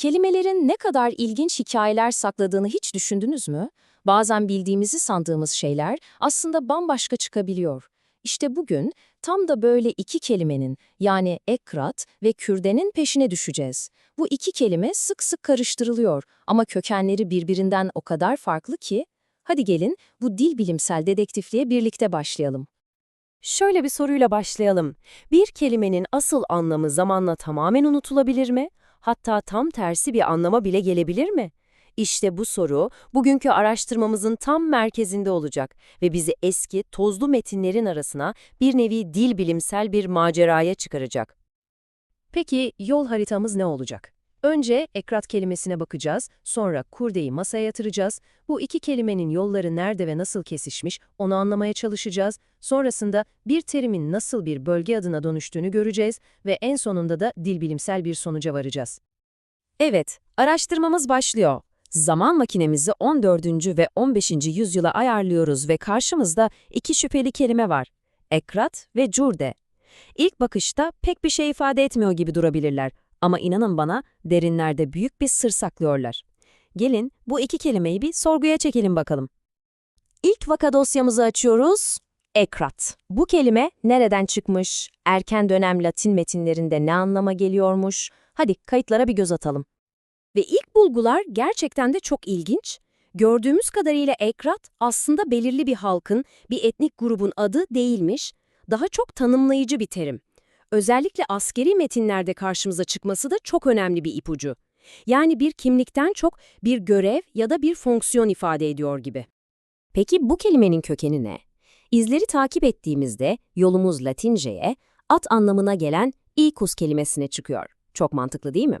Kelimelerin ne kadar ilginç hikayeler sakladığını hiç düşündünüz mü? Bazen bildiğimizi sandığımız şeyler aslında bambaşka çıkabiliyor. İşte bugün tam da böyle iki kelimenin yani ekrat ve kürdenin peşine düşeceğiz. Bu iki kelime sık sık karıştırılıyor ama kökenleri birbirinden o kadar farklı ki. Hadi gelin bu dil bilimsel dedektifliğe birlikte başlayalım. Şöyle bir soruyla başlayalım. Bir kelimenin asıl anlamı zamanla tamamen unutulabilir mi? Hatta tam tersi bir anlama bile gelebilir mi? İşte bu soru bugünkü araştırmamızın tam merkezinde olacak ve bizi eski, tozlu metinlerin arasına bir nevi dil bilimsel bir maceraya çıkaracak. Peki yol haritamız ne olacak? Önce ekrat kelimesine bakacağız, sonra kurdeyi masaya yatıracağız. Bu iki kelimenin yolları nerede ve nasıl kesişmiş onu anlamaya çalışacağız. Sonrasında bir terimin nasıl bir bölge adına dönüştüğünü göreceğiz ve en sonunda da dilbilimsel bir sonuca varacağız. Evet, araştırmamız başlıyor. Zaman makinemizi 14. ve 15. yüzyıla ayarlıyoruz ve karşımızda iki şüpheli kelime var. Ekrat ve curde. İlk bakışta pek bir şey ifade etmiyor gibi durabilirler ama inanın bana derinlerde büyük bir sır saklıyorlar. Gelin bu iki kelimeyi bir sorguya çekelim bakalım. İlk vaka dosyamızı açıyoruz. Ekrat. Bu kelime nereden çıkmış? Erken dönem Latin metinlerinde ne anlama geliyormuş? Hadi kayıtlara bir göz atalım. Ve ilk bulgular gerçekten de çok ilginç. Gördüğümüz kadarıyla ekrat aslında belirli bir halkın, bir etnik grubun adı değilmiş, daha çok tanımlayıcı bir terim. Özellikle askeri metinlerde karşımıza çıkması da çok önemli bir ipucu. Yani bir kimlikten çok bir görev ya da bir fonksiyon ifade ediyor gibi. Peki bu kelimenin kökeni ne? İzleri takip ettiğimizde yolumuz Latince'ye, at anlamına gelen ikus kelimesine çıkıyor. Çok mantıklı değil mi?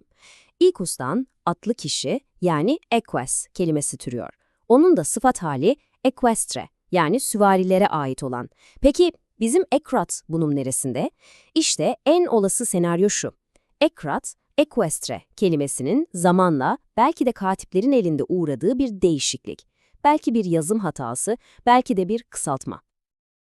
İkus'tan atlı kişi yani eques kelimesi türüyor. Onun da sıfat hali equestre yani süvarilere ait olan. Peki bizim ekrat bunun neresinde? İşte en olası senaryo şu. Ekrat, equestre kelimesinin zamanla belki de katiplerin elinde uğradığı bir değişiklik. Belki bir yazım hatası, belki de bir kısaltma.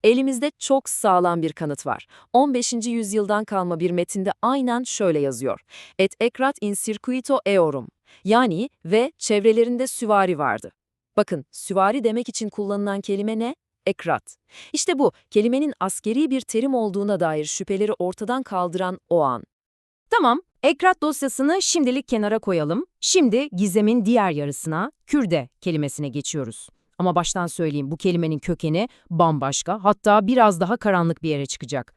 Elimizde çok sağlam bir kanıt var. 15. yüzyıldan kalma bir metinde aynen şöyle yazıyor. Et ekrat in circuito eorum. Yani ve çevrelerinde süvari vardı. Bakın, süvari demek için kullanılan kelime ne? Ekrat. İşte bu, kelimenin askeri bir terim olduğuna dair şüpheleri ortadan kaldıran o an. Tamam, ekrat dosyasını şimdilik kenara koyalım. Şimdi gizemin diğer yarısına, kürde kelimesine geçiyoruz. Ama baştan söyleyeyim bu kelimenin kökeni bambaşka, hatta biraz daha karanlık bir yere çıkacak.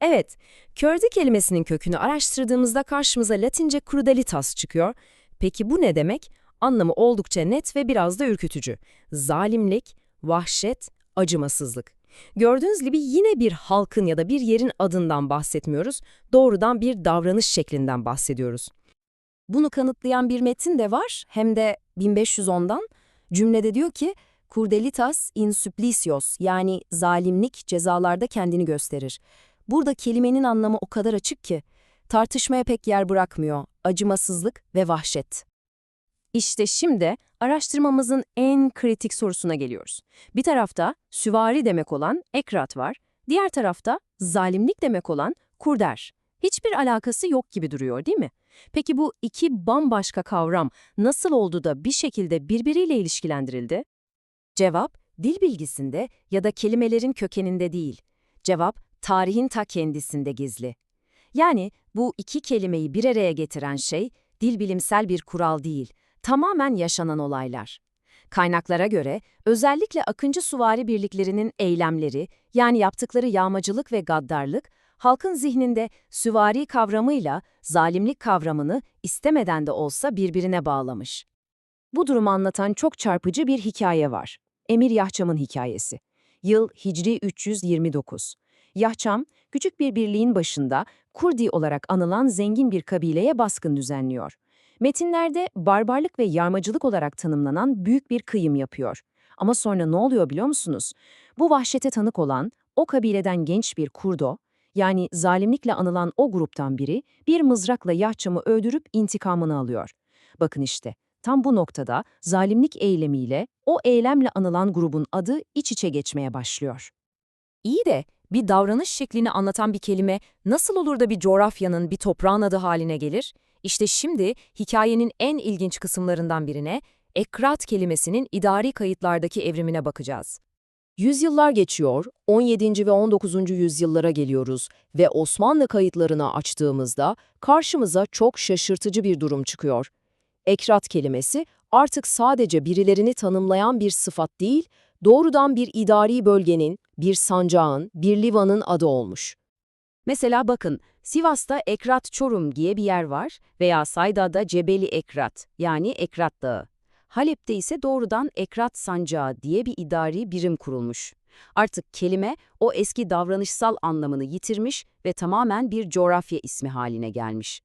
Evet, körde kelimesinin kökünü araştırdığımızda karşımıza Latince crudelitas çıkıyor. Peki bu ne demek? Anlamı oldukça net ve biraz da ürkütücü. Zalimlik, vahşet, acımasızlık. Gördüğünüz gibi yine bir halkın ya da bir yerin adından bahsetmiyoruz, doğrudan bir davranış şeklinden bahsediyoruz. Bunu kanıtlayan bir metin de var, hem de 1510'dan. Cümlede diyor ki, Curdelitas in supplicios yani zalimlik cezalarda kendini gösterir. Burada kelimenin anlamı o kadar açık ki, tartışmaya pek yer bırakmıyor, acımasızlık ve vahşet. İşte şimdi araştırmamızın en kritik sorusuna geliyoruz. Bir tarafta süvari demek olan ekrat var, diğer tarafta zalimlik demek olan kurder. Hiçbir alakası yok gibi duruyor değil mi? Peki bu iki bambaşka kavram nasıl oldu da bir şekilde birbiriyle ilişkilendirildi? Cevap, dil bilgisinde ya da kelimelerin kökeninde değil. Cevap, tarihin ta kendisinde gizli. Yani bu iki kelimeyi bir araya getiren şey, dil bilimsel bir kural değil, tamamen yaşanan olaylar. Kaynaklara göre özellikle Akıncı Suvari birliklerinin eylemleri, yani yaptıkları yağmacılık ve gaddarlık, halkın zihninde süvari kavramıyla zalimlik kavramını istemeden de olsa birbirine bağlamış. Bu durumu anlatan çok çarpıcı bir hikaye var. Emir Yahçam'ın hikayesi. Yıl Hicri 329. Yahçam, küçük bir birliğin başında Kurdi olarak anılan zengin bir kabileye baskın düzenliyor. Metinlerde barbarlık ve yarmacılık olarak tanımlanan büyük bir kıyım yapıyor. Ama sonra ne oluyor biliyor musunuz? Bu vahşete tanık olan o kabileden genç bir kurdo, yani zalimlikle anılan o gruptan biri bir mızrakla Yahçam'ı öldürüp intikamını alıyor. Bakın işte, tam bu noktada zalimlik eylemiyle o eylemle anılan grubun adı iç içe geçmeye başlıyor. İyi de bir davranış şeklini anlatan bir kelime nasıl olur da bir coğrafyanın, bir toprağın adı haline gelir? İşte şimdi hikayenin en ilginç kısımlarından birine, ekrat kelimesinin idari kayıtlardaki evrimine bakacağız. Yüzyıllar geçiyor, 17. ve 19. yüzyıllara geliyoruz ve Osmanlı kayıtlarını açtığımızda karşımıza çok şaşırtıcı bir durum çıkıyor. Ekrat kelimesi artık sadece birilerini tanımlayan bir sıfat değil, doğrudan bir idari bölgenin, bir sancağın, bir livanın adı olmuş. Mesela bakın, Sivas'ta Ekrat Çorum diye bir yer var veya Sayda'da Cebeli Ekrat yani Ekrat Dağı. Halep'te ise doğrudan Ekrat Sancağı diye bir idari birim kurulmuş. Artık kelime o eski davranışsal anlamını yitirmiş ve tamamen bir coğrafya ismi haline gelmiş.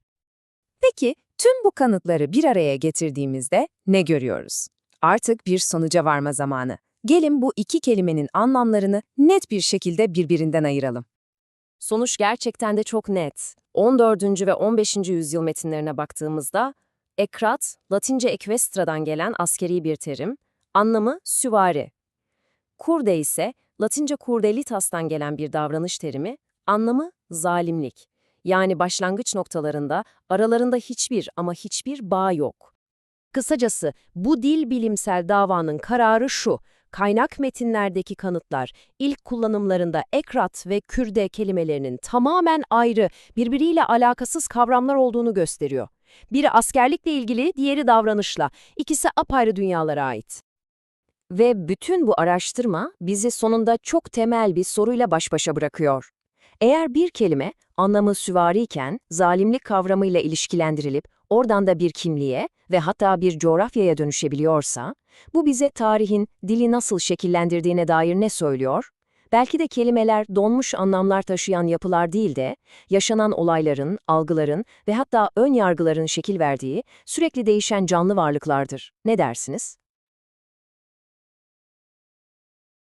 Peki, tüm bu kanıtları bir araya getirdiğimizde ne görüyoruz? Artık bir sonuca varma zamanı. Gelin bu iki kelimenin anlamlarını net bir şekilde birbirinden ayıralım. Sonuç gerçekten de çok net. 14. ve 15. yüzyıl metinlerine baktığımızda, ekrat, Latince equestra'dan gelen askeri bir terim, anlamı süvari. Kurde ise Latince curdelitas'tan gelen bir davranış terimi, anlamı zalimlik. Yani başlangıç noktalarında aralarında hiçbir ama hiçbir bağ yok. Kısacası bu dil bilimsel davanın kararı şu, kaynak metinlerdeki kanıtlar ilk kullanımlarında ekrat ve kürde kelimelerinin tamamen ayrı, birbiriyle alakasız kavramlar olduğunu gösteriyor. Biri askerlikle ilgili, diğeri davranışla. İkisi apayrı dünyalara ait. Ve bütün bu araştırma bizi sonunda çok temel bir soruyla baş başa bırakıyor. Eğer bir kelime anlamı süvariyken zalimlik kavramıyla ilişkilendirilip oradan da bir kimliğe ve hatta bir coğrafyaya dönüşebiliyorsa, bu bize tarihin dili nasıl şekillendirdiğine dair ne söylüyor? Belki de kelimeler donmuş anlamlar taşıyan yapılar değil de, yaşanan olayların, algıların ve hatta ön yargıların şekil verdiği sürekli değişen canlı varlıklardır. Ne dersiniz?